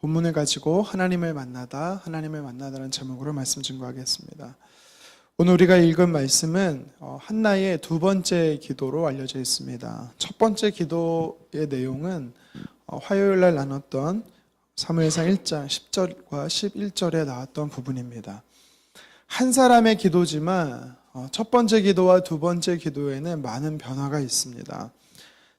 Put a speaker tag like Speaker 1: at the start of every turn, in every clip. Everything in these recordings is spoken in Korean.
Speaker 1: 본문을 가지고 하나님을 만나다, 하나님을 만나다는 제목으로 말씀 증거하겠습니다. 오늘 우리가 읽은 말씀은 어, 한나의 두 번째 기도로 알려져 있습니다. 첫 번째 기도의 내용은 어, 화요일 날 나눴던 사무엘상 1장 10절과 11절에 나왔던 부분입니다. 한 사람의 기도지만 어, 첫 번째 기도와 두 번째 기도에는 많은 변화가 있습니다.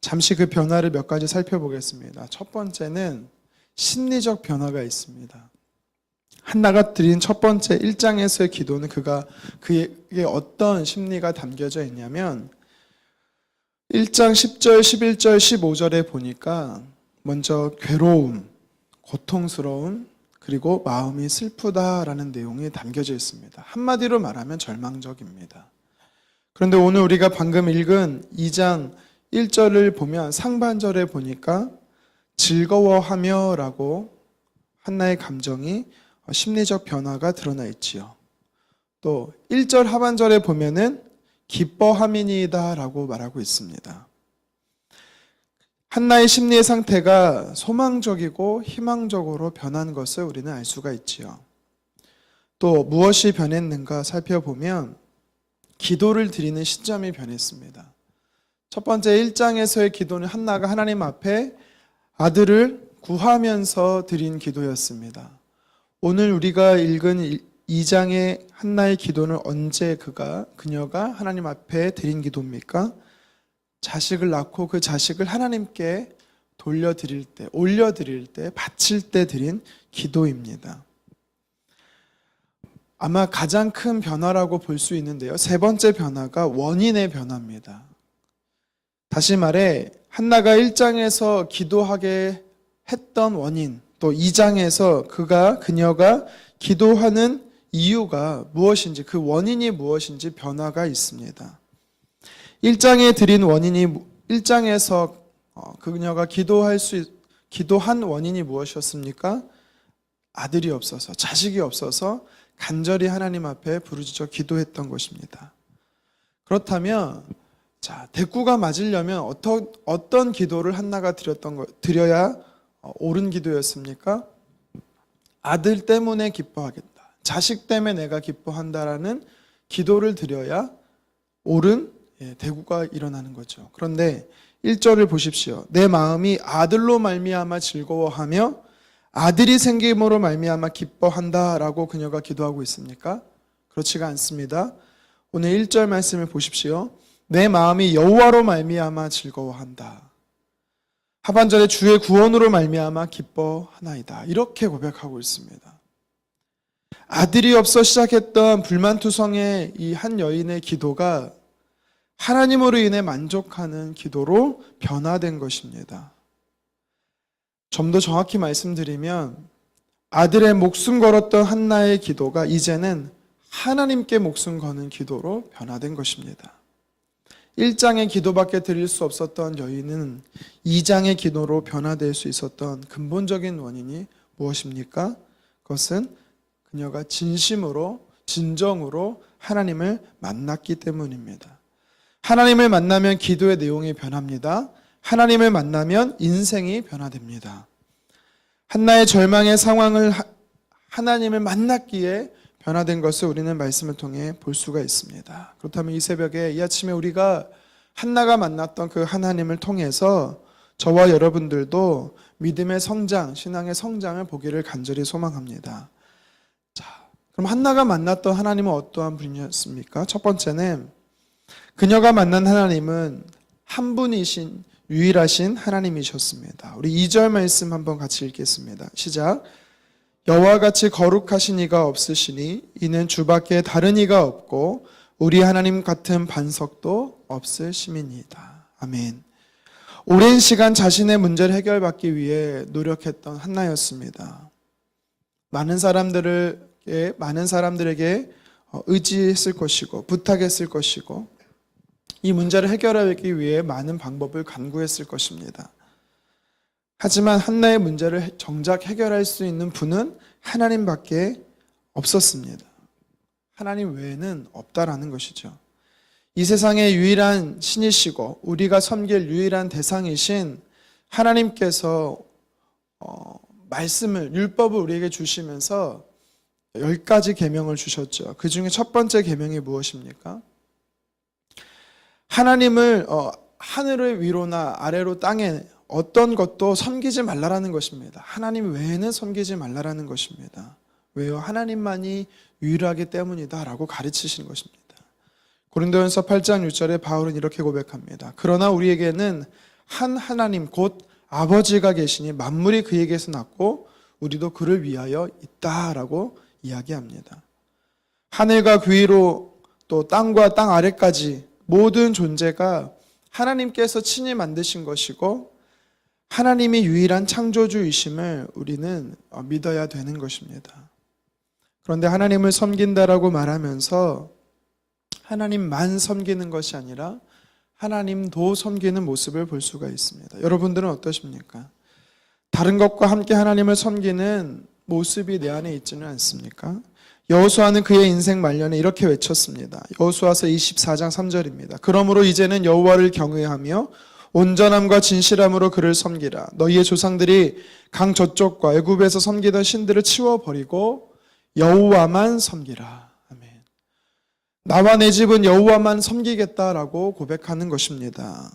Speaker 1: 잠시 그 변화를 몇 가지 살펴보겠습니다. 첫 번째는 심리적 변화가 있습니다. 한나가 드린 첫 번째 1장에서의 기도는 그가 그에게 어떤 심리가 담겨져 있냐면 1장 10절, 11절, 15절에 보니까 먼저 괴로움, 고통스러움, 그리고 마음이 슬프다라는 내용이 담겨져 있습니다. 한마디로 말하면 절망적입니다. 그런데 오늘 우리가 방금 읽은 2장 1절을 보면 상반절에 보니까 즐거워하며라고 한나의 감정이 심리적 변화가 드러나 있지요. 또 1절 하반절에 보면은 기뻐함이니이다라고 말하고 있습니다. 한나의 심리의 상태가 소망적이고 희망적으로 변한 것을 우리는 알 수가 있지요. 또 무엇이 변했는가 살펴보면 기도를 드리는 시점이 변했습니다. 첫 번째 1장에서의 기도는 한나가 하나님 앞에 아들을 구하면서 드린 기도였습니다. 오늘 우리가 읽은 2장의 한나의 기도는 언제 그가 그녀가 하나님 앞에 드린 기도입니까? 자식을 낳고 그 자식을 하나님께 돌려드릴 때, 올려드릴 때, 바칠 때 드린 기도입니다. 아마 가장 큰 변화라고 볼 수 있는데요. 세 번째 변화가 원인의 변화입니다. 다시 말해, 한나가 1장에서 기도하게 했던 원인, 또 2장에서 그가, 그녀가 기도하는 이유가 무엇인지, 그 원인이 무엇인지 변화가 있습니다. 1장에 드린 원인이 1장에서 어, 그녀가 기도할 수 기도한 원인이 무엇이었습니까? 아들이 없어서 자식이 없어서 간절히 하나님 앞에 부르짖어 기도했던 것입니다. 그렇다면 자 대꾸가 맞으려면 어떤 어떤 기도를 한나가 드렸던 거 드려야 어, 옳은 기도였습니까? 아들 때문에 기뻐하겠다. 자식 때문에 내가 기뻐한다라는 기도를 드려야 옳은 예, 대구가 일어나는 거죠. 그런데 1절을 보십시오. 내 마음이 아들로 말미암아 즐거워하며 아들이 생김으로 말미암아 기뻐한다라고 그녀가 기도하고 있습니까? 그렇지가 않습니다. 오늘 1절 말씀을 보십시오. 내 마음이 여호와로 말미암아 즐거워한다. 하반절에 주의 구원으로 말미암아 기뻐하나이다. 이렇게 고백하고 있습니다. 아들이 없어 시작했던 불만투성의 이 한 여인의 기도가 하나님으로 인해 만족하는 기도로 변화된 것입니다. 좀 더 정확히 말씀드리면 아들의 목숨 걸었던 한나의 기도가 이제는 하나님께 목숨 거는 기도로 변화된 것입니다. 1장의 기도밖에 드릴 수 없었던 여인은 2장의 기도로 변화될 수 있었던 근본적인 원인이 무엇입니까? 그것은 그녀가 진심으로, 진정으로 하나님을 만났기 때문입니다. 하나님을 만나면 기도의 내용이 변합니다. 하나님을 만나면 인생이 변화됩니다. 한나의 절망의 상황을 하나님을 만났기에 변화된 것을 우리는 말씀을 통해 볼 수가 있습니다. 그렇다면 이 새벽에 이 아침에 우리가 한나가 만났던 그 하나님을 통해서 저와 여러분들도 믿음의 성장, 신앙의 성장을 보기를 간절히 소망합니다. 자, 그럼 한나가 만났던 하나님은 어떠한 분이었습니까? 첫 번째는 그녀가 만난 하나님은 한 분이신 유일하신 하나님이셨습니다. 우리 2절 말씀 한번 같이 읽겠습니다. 시작. 여호와 같이 거룩하신 이가 없으시니 이는 주밖에 다른 이가 없고 우리 하나님 같은 반석도 없으심이니이다. 아멘. 오랜 시간 자신의 문제를 해결받기 위해 노력했던 한나였습니다. 많은 사람들에게 많은 사람들에게 어, 의지했을 것이고 부탁했을 것이고 이 문제를 해결하기 위해 많은 방법을 간구했을 것입니다. 하지만 한나의 문제를 정작 해결할 수 있는 분은 하나님밖에 없었습니다. 하나님 외에는 없다라는 것이죠. 이 세상의 유일한 신이시고 우리가 섬길 유일한 대상이신 하나님께서 어, 말씀을 율법을 우리에게 주시면서 열 가지 계명을 주셨죠. 그 중에 첫 번째 계명이 무엇입니까? 하나님을 어, 하늘의 위로나 아래로 땅에 어떤 것도 섬기지 말라라는 것입니다. 하나님 외에는 섬기지 말라라는 것입니다. 왜요? 하나님만이 유일하기 때문이다라고 가르치시는 것입니다. 고린도전서 8장 6절에 바울은 이렇게 고백합니다. 그러나 우리에게는 한 하나님 곧 아버지가 계시니 만물이 그에게서 났고 우리도 그를 위하여 있다라고 이야기합니다. 하늘과 그 위로 또 땅과 땅 아래까지 모든 존재가 하나님께서 친히 만드신 것이고 하나님이 유일한 창조주이심을 우리는 어, 믿어야 되는 것입니다. 그런데 하나님을 섬긴다라고 말하면서 하나님만 섬기는 것이 아니라 하나님도 섬기는 모습을 볼 수가 있습니다. 여러분들은 어떠십니까? 다른 것과 함께 하나님을 섬기는 모습이 내 안에 있지는 않습니까? 여호수아는 그의 인생 말년에 이렇게 외쳤습니다. 여호수아서 24장 3절입니다. 그러므로 이제는 여호와를 경외하며 온전함과 진실함으로 그를 섬기라. 너희의 조상들이 강 저쪽과 애굽에서 섬기던 신들을 치워 버리고 여호와만 섬기라. 아멘. 나와 내 집은 여호와만 섬기겠다라고 고백하는 것입니다.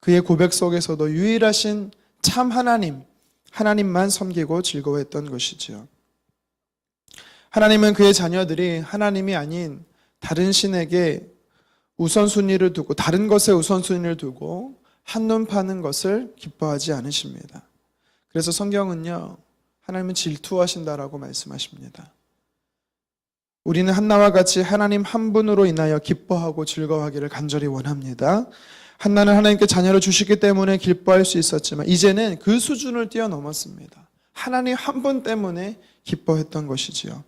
Speaker 1: 그의 고백 속에서도 유일하신 참 하나님, 하나님만 섬기고 즐거워했던 것이지요. 하나님은 그의 자녀들이 하나님이 아닌 다른 신에게 우선순위를 두고 다른 것에 우선순위를 두고 한눈 파는 것을 기뻐하지 않으십니다. 그래서 성경은요, 하나님은 질투하신다라고 말씀하십니다. 우리는 한나와 같이 하나님 한 분으로 인하여 기뻐하고 즐거워하기를 간절히 원합니다. 한나는 하나님께 자녀를 주시기 때문에 기뻐할 수 있었지만 이제는 그 수준을 뛰어넘었습니다. 하나님 한 분 때문에 기뻐했던 것이지요.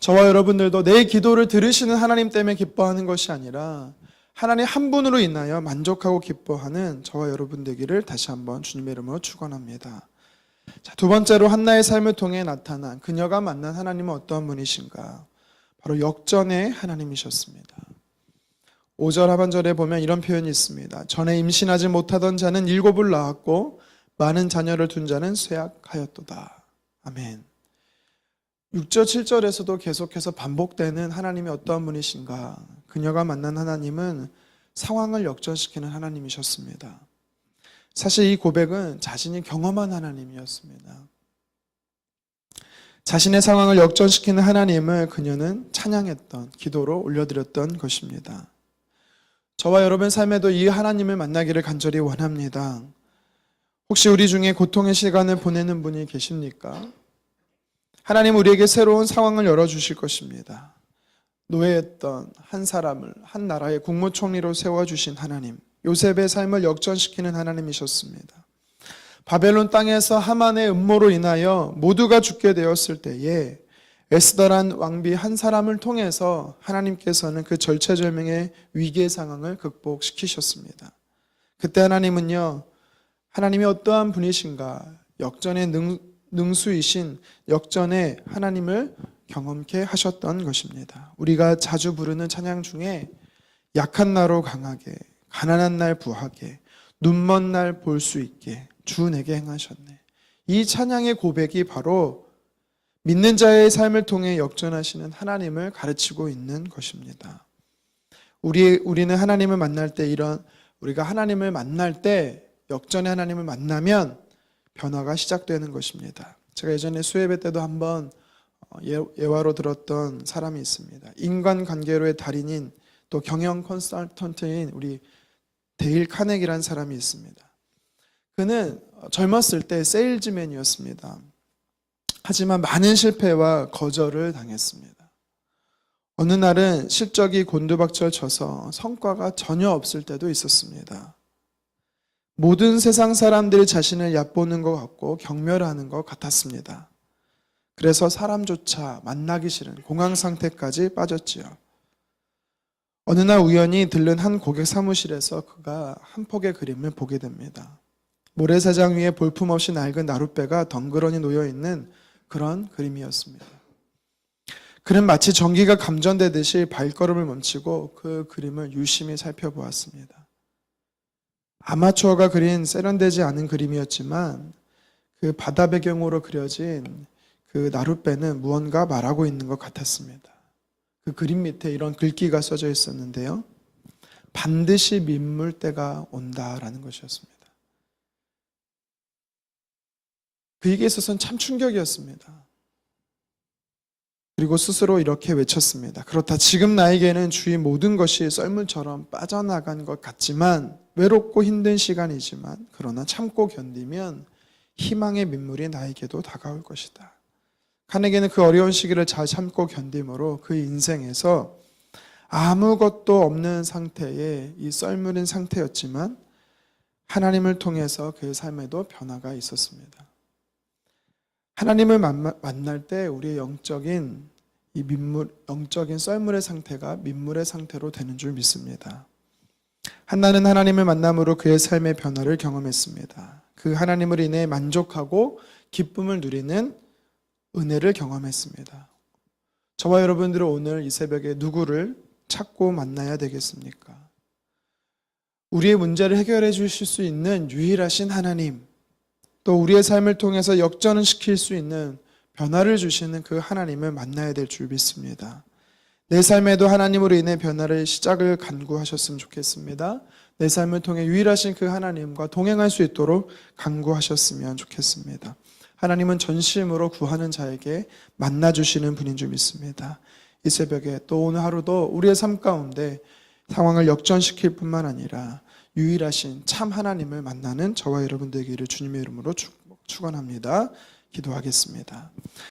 Speaker 1: 저와 여러분들도 내 기도를 들으시는 하나님 때문에 기뻐하는 것이 아니라 하나님 한 분으로 인하여 만족하고 기뻐하는 저와 여러분 되기를 다시 한번 주님의 이름으로 축원합니다. 자, 두 번째로 한나의 삶을 통해 나타난 그녀가 만난 하나님은 어떠한 분이신가? 바로 역전의 하나님이셨습니다. 5절 하반절에 보면 이런 표현이 있습니다. 전에 임신하지 못하던 자는 일곱을 낳았고 많은 자녀를 둔 자는 쇠약하였도다. 아멘. 6절, 7절에서도 계속해서 반복되는 하나님이 어떠한 분이신가? 그녀가 만난 하나님은 상황을 역전시키는 하나님이셨습니다. 사실 이 고백은 자신이 경험한 하나님이었습니다. 자신의 상황을 역전시키는 하나님을 그녀는 찬양했던, 기도로 올려드렸던 것입니다. 저와 여러분 삶에도 이 하나님을 만나기를 간절히 원합니다. 혹시 우리 중에 고통의 시간을 보내는 분이 계십니까? 하나님 우리에게 새로운 상황을 열어주실 것입니다. 노예했던 한 사람을 한 나라의 국무총리로 세워주신 하나님, 요셉의 삶을 역전시키는 하나님이셨습니다. 바벨론 땅에서 하만의 음모로 인하여 모두가 죽게 되었을 때에 에스더란 왕비 한 사람을 통해서 하나님께서는 그 절체절명의 위기의 상황을 극복시키셨습니다. 그때 하나님은요, 하나님이 어떠한 분이신가, 역전의 능, 능수이신 역전의 하나님을 경험케 하셨던 것입니다. 우리가 자주 부르는 찬양 중에 약한 나로 강하게, 가난한 날 부하게, 눈먼 날 볼 수 있게 주 내게 행하셨네. 이 찬양의 고백이 바로 믿는 자의 삶을 통해 역전하시는 하나님을 가르치고 있는 것입니다. 우리 우리는 하나님을 만날 때 이런 우리가 하나님을 만날 때 역전의 하나님을 만나면 변화가 시작되는 것입니다. 제가 예전에 수예배 때도 한번 어, 예- 예화로 들었던 사람이 있습니다. 인간 관계로의 달인인 또 경영 컨설턴트인 우리 데일 카네기라는 사람이 있습니다. 그는 젊었을 때 세일즈맨이었습니다. 하지만 많은 실패와 거절을 당했습니다. 어느 날은 실적이 곤두박질 쳐서 성과가 전혀 없을 때도 있었습니다. 모든 세상 사람들이 자신을 얕보는 것 같고 경멸하는 것 같았습니다. 그래서 사람조차 만나기 싫은 공황 상태까지 빠졌지요. 어느 날 우연히 들른 한 고객 사무실에서 그가 한 폭의 그림을 보게 됩니다. 모래사장 위에 볼품없이 낡은 나룻배가 덩그러니 놓여 있는 그런 그림이었습니다. 그는 마치 전기가 감전되듯이 발걸음을 멈추고 그 그림을 유심히 살펴보았습니다. 아마추어가 그린 세련되지 않은 그림이었지만 그 바다 배경으로 그려진 그 나룻배는 무언가 말하고 있는 것 같았습니다. 그 그림 밑에 이런 글귀가 써져 있었는데요. 반드시 민물 때가 온다라는 것이었습니다. 그에게 있어서는 참 충격이었습니다. 그리고 스스로 이렇게 외쳤습니다. 그렇다. 지금 나에게는 주의 모든 것이 썰물처럼 빠져나간 것 같지만 외롭고 힘든 시간이지만 그러나 참고 견디면 희망의 민물이 나에게도 다가올 것이다. 칸에게는 그 어려운 시기를 잘 참고 견딤으로 그 인생에서 아무것도 없는 상태의 이 썰물인 상태였지만 하나님을 통해서 그의 삶에도 변화가 있었습니다. 하나님을 만날 때 우리의 영적인 이 민물, 영적인 썰물의 상태가 민물의 상태로 되는 줄 믿습니다. 한나는 하나님을 만남으로 그의 삶의 변화를 경험했습니다. 그 하나님을 인해 만족하고 기쁨을 누리는 은혜를 경험했습니다. 저와 여러분들은 오늘 이 새벽에 누구를 찾고 만나야 되겠습니까? 우리의 문제를 해결해 주실 수 있는 유일하신 하나님, 또 우리의 삶을 통해서 역전을 시킬 수 있는 변화를 주시는 그 하나님을 만나야 될 줄 믿습니다. 내 삶에도 하나님으로 인해 변화를 시작을 간구하셨으면 좋겠습니다. 내 삶을 통해 유일하신 그 하나님과 동행할 수 있도록 간구하셨으면 좋겠습니다. 하나님은 전심으로 구하는 자에게 만나 주시는 분인 줄 믿습니다. 이 새벽에 또 오늘 하루도 우리의 삶 가운데 상황을 역전시킬 뿐만 아니라 유일하신 참 하나님을 만나는 저와 여러분 되기를 주님의 이름으로 축- 축원합니다. 기도하겠습니다.